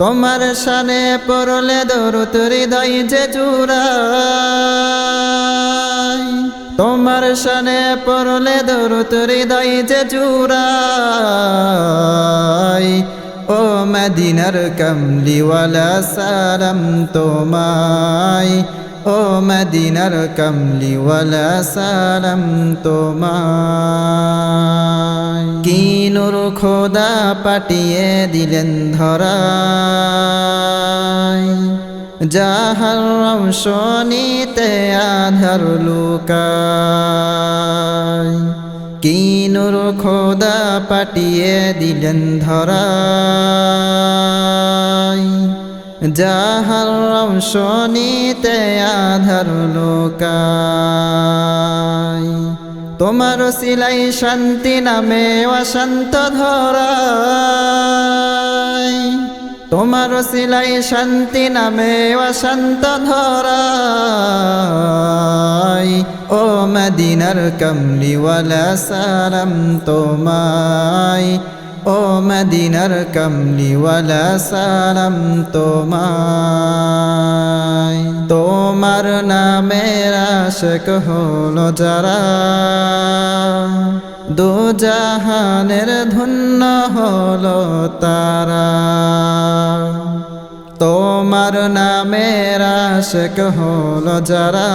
তোমার সানে পড়লে দরুত হৃদয় যে জুড়াই তোমার সানে পড়লে দরুত হৃদয় যে জুড়াই ও মদিনার কমলিওয়ালা সালাম তোমায়। ও মদিনার কমলিওয়ালা সালাম তোমায়। কি নূর খোদা পাঠিয়ে দিলেন ধরায়। যাহার রমশনিতে আধার লুকায়। কি নূর খোদা পাঠিয়ে দিলেন ধরায়। যাহার রমশনিতে আধার লোকায় তোমার সিলাই শান্তি নামে অশান্ত ধরায় তোমার সিলাই শান্তি নামে অশান্ত ধরায় ও মদিনার কমলিওয়ালা সালাম তোমায়। ও মদিনার কমলিওয়ালা সালাম তোমায়। তোমার নামের আশক হলো যারা দু জাহানের ধন্য হলো তারা। তোমার নামের আশক হলো যারা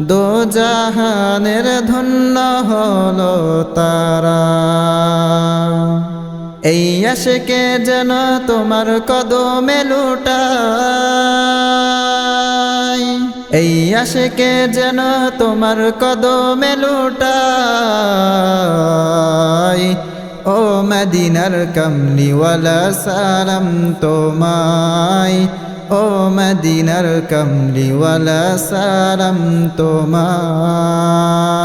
দো জাহানের ধন্য হলো তারা। এই আশেকে যেন তোমার কদমে লুটাই। এই আশেকে যেন তোমার কদমে লুটাই। ও মদিনার কমলিওয়ালা সালাম তোমায়। ও মদিনার কমলিওয়ালা সালাম তোমায়